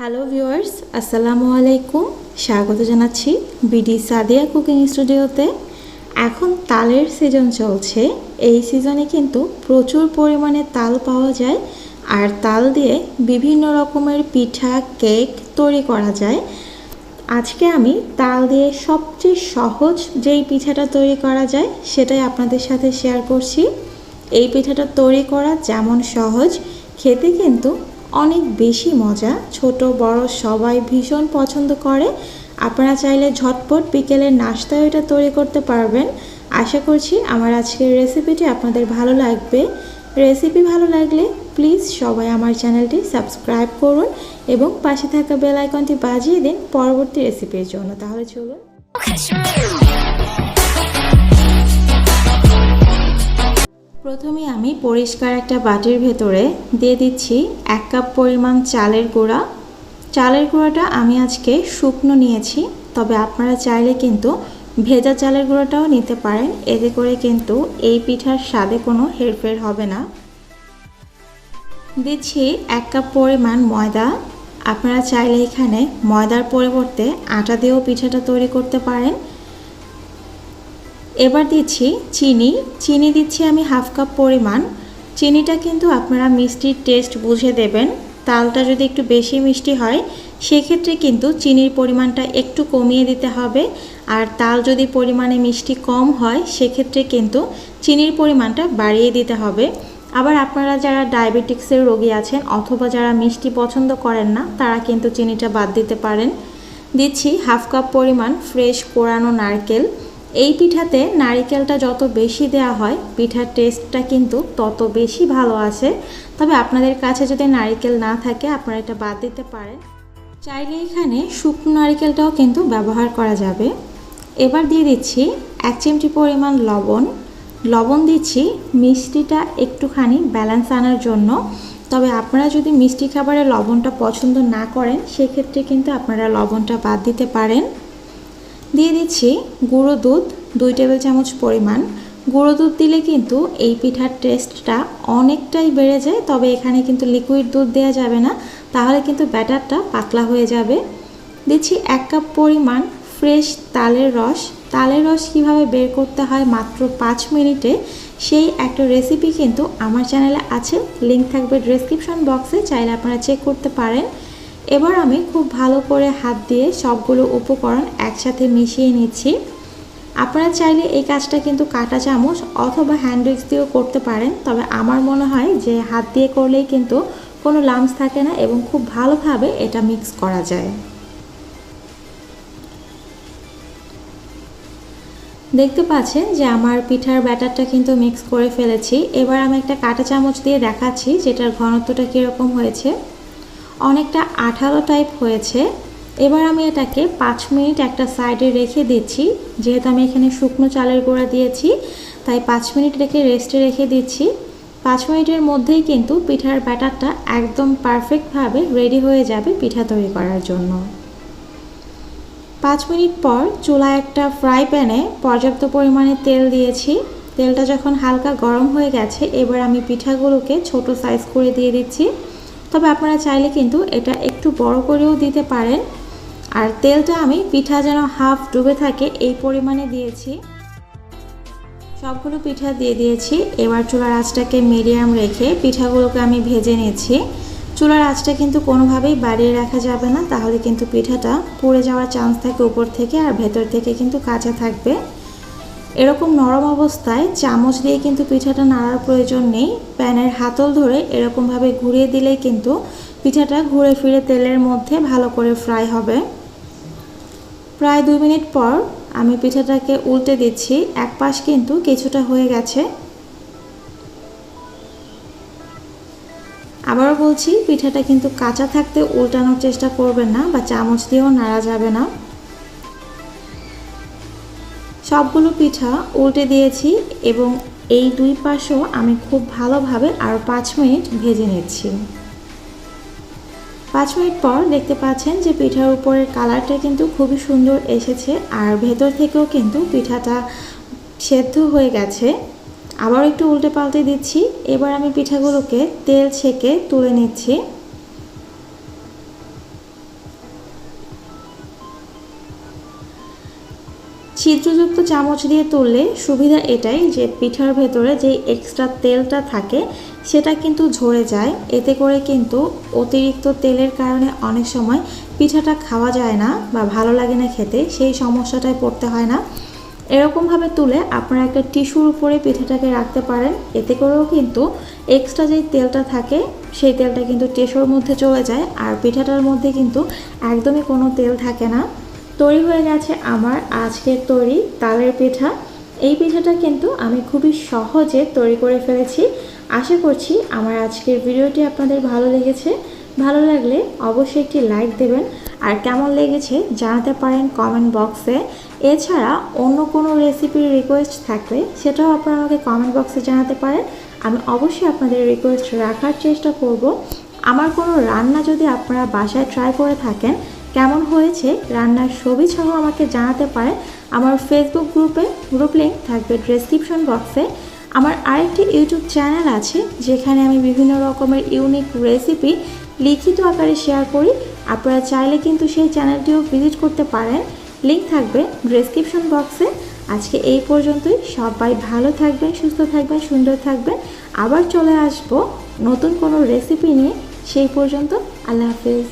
Hello viewers আসসালামু আলাইকুম স্বাগত জানাচ্ছি বিডি সাদিয়া কুকিং স্টুডিওতে এখন তালের সিজন চলছে। এই সিজনে কিন্তু প্রচুর পরিমাণে তাল পাওয়া যায়। আর তাল দিয়ে বিভিন্ন রকমের পিঠা, কেক তৈরি করা যায়। আজকে আমি তাল দিয়ে সবচেয়ে সহজ যেই পিঠাটা তৈরি করা যায়, সেটাই আপনাদের সাথে শেয়ার করছি। এই পিঠাটা তৈরি করা যেমন সহজ, খেতে কিন্তু অনেক বেশি মজা। ছোট, বড়, সবাই ভীষণ পছন্দ করে। আপনারা চাইলে ঝটপট বিকেলের নাস্তায় এটা তৈরি করতে পারবেন। আশা করছি আমার আজকের রেসিপিটি আপনাদের ভালো লাগবে। রেসিপি ভালো লাগলে প্লিজ সবাই আমার চ্যানেলটি সাবস্ক্রাইব করুন এবং পাশে থাকা বেল আইকনটি বাজিয়ে দিন পরবর্তী রেসিপির জন্য। তাহলে চলুন। প্রথমে আমি পরিষ্কার একটা বাটির ভেতরে দিয়ে দিচ্ছি এক কাপ পরিমাণ চালের গুঁড়া। চালের গুঁড়াটা আমি আজকে শুকনো নিয়েছি, তবে আপনারা চাইলে কিন্তু ভেজা চালের গুঁড়োটাও নিতে পারেন। এতে করে কিন্তু এই পিঠার স্বাদে কোনো হেরফের হবে না। দিচ্ছি এক কাপ পরিমাণ ময়দা। আপনারা চাইলে এখানে ময়দার পরিবর্তে আটা দিয়েও পিঠাটা তৈরি করতে পারেন। এবার দিচ্ছি চিনি। চিনি দিচ্ছি আমি হাফ কাপ পরিমাণ। চিনিটা কিন্তু আপনারা মিষ্টির টেস্ট বুঝে দেবেন। তালটা যদি একটু বেশি মিষ্টি হয়, সেক্ষেত্রে কিন্তু চিনির পরিমাণটা একটু কমিয়ে দিতে হবে। আর তাল যদি পরিমাণে মিষ্টি কম হয়, সেক্ষেত্রে কিন্তু চিনির পরিমাণটা বাড়িয়ে দিতে হবে। আবার আপনারা যারা ডায়াবেটিক্সের রোগী আছেন অথবা যারা মিষ্টি পছন্দ করেন না, তারা কিন্তু চিনিটা বাদ দিতে পারেন। দিচ্ছি হাফ কাপ পরিমাণ ফ্রেশ কোরানো নারকেল। এই পিঠাতে নারিকেলটা যত বেশি দেওয়া হয়, পিঠার টেস্টটা কিন্তু তত বেশি ভালো আসে তবে আপনাদের কাছে যদি নারিকেল না থাকে, আপনারা এটা বাদ দিতে পারেন। চাইলে এখানে শুকনো নারিকেলটাও কিন্তু ব্যবহার করা যাবে। এবার দিয়ে দিচ্ছি এক চিমটি পরিমাণ লবণ। লবণ দিচ্ছি মিষ্টিটা একটুখানি ব্যালেন্স আনার জন্য। তবে আপনারা যদি মিষ্টি খাবারে লবণটা পছন্দ না করেন, সেক্ষেত্রে কিন্তু আপনারা লবণটা বাদ দিতে পারেন। দিয়ে দিচ্ছি গুঁড়ো দুধ, দুই টেবিল চামচ পরিমাণ। গুঁড়ো দুধ দিলে কিন্তু এই পিঠার টেস্টটা অনেকটাই বেড়ে যায়, তবে এখানে কিন্তু লিকুইড দুধ দেওয়া যাবে না। তাহলে কিন্তু ব্যাটারটা পাতলা হয়ে যাবে। দিচ্ছি এক কাপ পরিমাণ ফ্রেশ তালের রস। তালের রস কীভাবে বের করতে হয় মাত্র পাঁচ মিনিটে, সেই একটা রেসিপি কিন্তু আমার চ্যানেলে আছে। লিঙ্ক থাকবে ডিসক্রিপশন বক্সে চাইলে আপনারা চেক করতে পারেন। এবার আমি খুব ভালো করে হাত দিয়ে সবগুলো উপকরণ একসাথে মিশিয়ে নিচ্ছি। আপনারা চাইলে এই কাজটা কিন্তু কাটা চামচ অথবা হ্যান্ড উইক্স দিয়েও করতে পারেন, তবে আমার মনে হয় যে হাত দিয়ে করলেই কিন্তু কোনো লামস থাকে না এবং খুব ভালোভাবে এটা মিক্স করা যায়। দেখতে পাচ্ছেন যে আমার পিঠার ব্যাটারটা কিন্তু মিক্স করে ফেলেছি। এবার আমি একটা কাটা চামচ দিয়ে দেখাচ্ছি যেটার ঘনত্বটা কীরকম হয়েছে। অনেকটা আঠালো টাইপ হয়েছে। এবার আমি এটাকে পাঁচ মিনিট একটা সাইডে রেখে দিচ্ছি। যেহেতু আমি এখানে শুকনো চালের গুঁড়া দিয়েছি, তাই পাঁচ মিনিট রেখে রেস্টে রেখে দিচ্ছি। পাঁচ মিনিটের মধ্যেই কিন্তু পিঠার ব্যাটারটা একদম পারফেক্টভাবে রেডি হয়ে যাবে পিঠা তৈরি করার জন্য। পাঁচ মিনিট পর চুলায় একটা ফ্রাই প্যানে পর্যাপ্ত পরিমাণে তেল দিয়েছি। তেলটা যখন হালকা গরম হয়ে গেছে, এবার আমি পিঠাগুলোকে ছোট সাইজ করে দিয়ে দিচ্ছি। তবে আপনারা চাইলে কিন্তু এটা একটু বড় করেও দিতে পারেন। আর তেলটা আমি পিঠা যেন হাফ ডুবে থাকে, এই পরিমাণে দিয়েছি। সবগুলো পিঠা দিয়ে দিয়েছি। এবার চুলার আঁচটাকে মিডিয়াম রেখে পিঠাগুলোকে আমি ভেজে নিয়েছি চুলার আঁচটা কিন্তু কোনোভাবেই বাড়িয়ে রাখা যাবে না, তাহলে কিন্তু পিঠাটা পুড়ে যাওয়ার চান্স থাকে উপর থেকে আর ভেতর থেকে কিন্তু কাঁচা থাকবে। এরকম নরম অবস্থায় চামচ দিয়ে কিন্তু পিঠাটা নাড়ার প্রয়োজন নেই। প্যানের হাতল ধরে এরকমভাবে ঘুরিয়ে দিলেই কিন্তু পিঠাটা ঘুরে ফিরে তেলের মধ্যে ভালো করে ফ্রাই হবে। প্রায় দুই মিনিট পর আমি পিঠাটাকে উল্টে দিচ্ছি। এক পাশ কিন্তু কিছুটা হয়ে গেছে। আবারও বলছি, পিঠাটা কিন্তু কাঁচা থাকতে উল্টানোর চেষ্টা করবেন না বা চামচ দিয়েও নাড়া যাবে না। সবগুলো পিঠা উল্টে দিয়েছি এবং এই দুই পাশও আমি খুব ভালোভাবে আরও পাঁচ মিনিট ভেজে নিচ্ছি। পাঁচ মিনিট পর দেখতে পাচ্ছেন যে পিঠার উপরের কালারটা কিন্তু খুবই সুন্দর এসেছে আর ভেতর থেকেও কিন্তু পিঠাটা সেদ্ধ হয়ে গেছে। আবার একটু উল্টে পাল্টে দিচ্ছি। এবার আমি পিঠাগুলোকে তেল ছেঁকে তুলে নিচ্ছি। ছিদ্রযুক্ত চামচ দিয়ে তুললে সুবিধা এটাই যে পিঠার ভেতরে যে এক্সট্রা তেলটা থাকে, সেটা কিন্তু ঝরে যায়। এতে করে কিন্তু অতিরিক্ত তেলের কারণে অনেক সময় পিঠাটা খাওয়া যায় না বা ভালো লাগে না খেতে, সেই সমস্যাটায় পড়তে হয় না। এরকমভাবে তুলে আপনারা একটা টিস্যুর উপরে পিঠাটাকে রাখতে পারেন। এতে করেও কিন্তু এক্সট্রা যেই তেলটা থাকে, সেই তেলটা কিন্তু টিস্যুর মধ্যে চলে যায়। আর পিঠাটার মধ্যে কিন্তু একদমই কোনো তেল থাকে না। তৈরি হয়ে গেছে আমার আজকের তৈরি তালের পিঠা। এই পিঠাটা কিন্তু আমি খুবই সহজে তৈরি করে ফেলেছি। আশা করছি আমার আজকের ভিডিওটি আপনাদের ভালো লেগেছে। ভালো লাগলে অবশ্যই একটি লাইক দেবেন। আর কেমন লেগেছে জানাতে পারেন কমেন্ট বক্সে। এছাড়া অন্য কোনো রেসিপির রিকোয়েস্ট থাকলে সেটাও আপনারা আমাকে কমেন্ট বক্সে জানাতে পারেন। আমি অবশ্যই আপনাদের রিকোয়েস্ট রাখার চেষ্টা করব। আমার কোনো রান্না যদি আপনারা বাসায় ট্রাই করে থাকেন কেমন হয়েছে রান্নার ছবি সহ আমাকে জানাতে পারেন আমার ফেসবুক গ্রুপে গ্রুপ লিঙ্ক থাকবে ডেসক্রিপশন বক্সে আমার আরেকটি ইউটিউব চ্যানেল আছে, যেখানে আমি বিভিন্ন রকমের ইউনিক রেসিপি লিখিত আকারে শেয়ার করি। আপনারা চাইলে কিন্তু সেই চ্যানেলটিও ভিজিট করতে পারেন। লিঙ্ক থাকবে ডেসক্রিপশন বক্সে আজকে এই পর্যন্তই। সবাই ভালো থাকবেন, সুস্থ থাকবেন, সুন্দর থাকবেন। আবার চলে আসব নতুন কোনো রেসিপি নিয়ে। সেই পর্যন্ত আল্লাহ হাফেজ।